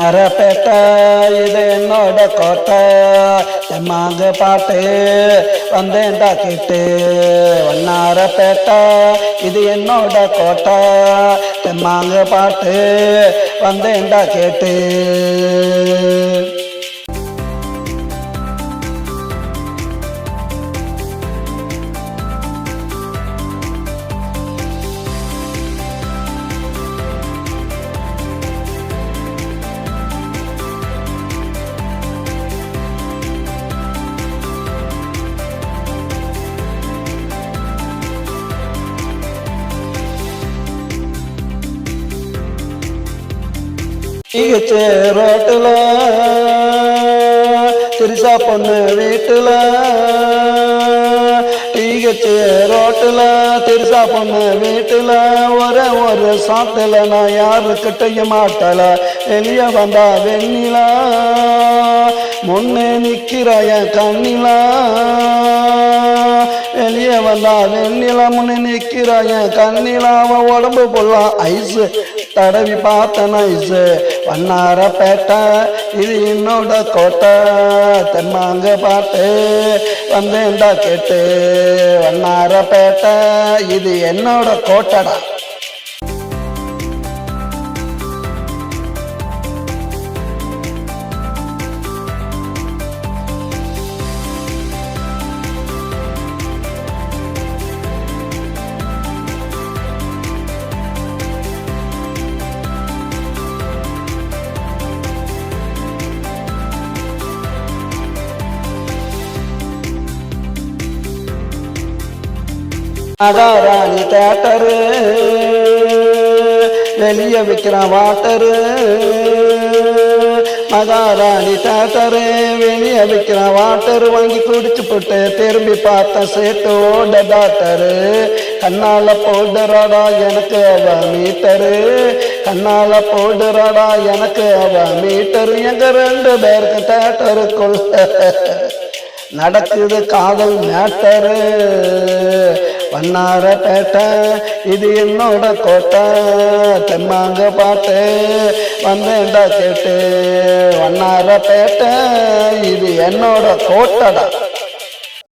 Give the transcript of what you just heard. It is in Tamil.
அரப்பேட்டை இது என்னோட கோட்டை. எம்மாங்க பாட்டு வந்தேன்டா கேட்டு. வண்ணாரப்பேட்டை இது என்னோட கோட்டை. தெம்மாங்க பாட்டு வந்தேன்டா கேட்டு. ஈகச்சே ரோட்டுல திரிசா பொண்ணு வீட்டுல. ஈகச்சே ரோட்டுல திரிசா பொண்ணு வீட்டுல. ஒரே ஒரு சாத்துல நான் யாருக்கிட்டையும் மாட்டல. வெளிய வந்தா வெண்ணிலா முன்னே நிக்கிற கண்ணிலா. வெளியே வந்தா வெண்ணிலா முன்னே நிக்கிற என் கண்ணிலா. அவன் உடம்பு ஃபுல்லா ஐஸு தடவி பார்த்த ஐஸு வண்ணார பேட்டை இது என்னோட கோட்டை. தெம்மாங்க பாட்டு வந்தேன்டா கேட்டு. வண்ணார பேட்டை இது என்னோட கோட்டடா. மகாராணி தேட்டரு. வெளிய விற்கிறான் வாட்டரு. மகாராணி தேட்டரு. வெளிய விற்கிறான் வாட்டரு. வாங்கி குடிச்சு போட்டு திரும்பி பார்த்த சேட்டோட டாக்டரு. கண்ணால போடுறாடா எனக்கு அவ மீட்டரு. கண்ணால போடுறாடா எனக்கு அவ மீட்டரு. எங்க ரெண்டு பேருக்கு தேட்டருக்குள்ள நடக்குது காதல் மேட்டரு. வண்ணார பேட்டை இது என்னோட கோட்டை தெம்மாங்க பாட்டு வந்தேன்டா கேட்டு. வண்ணார பேட்டை இது என்னோட கோட்டடா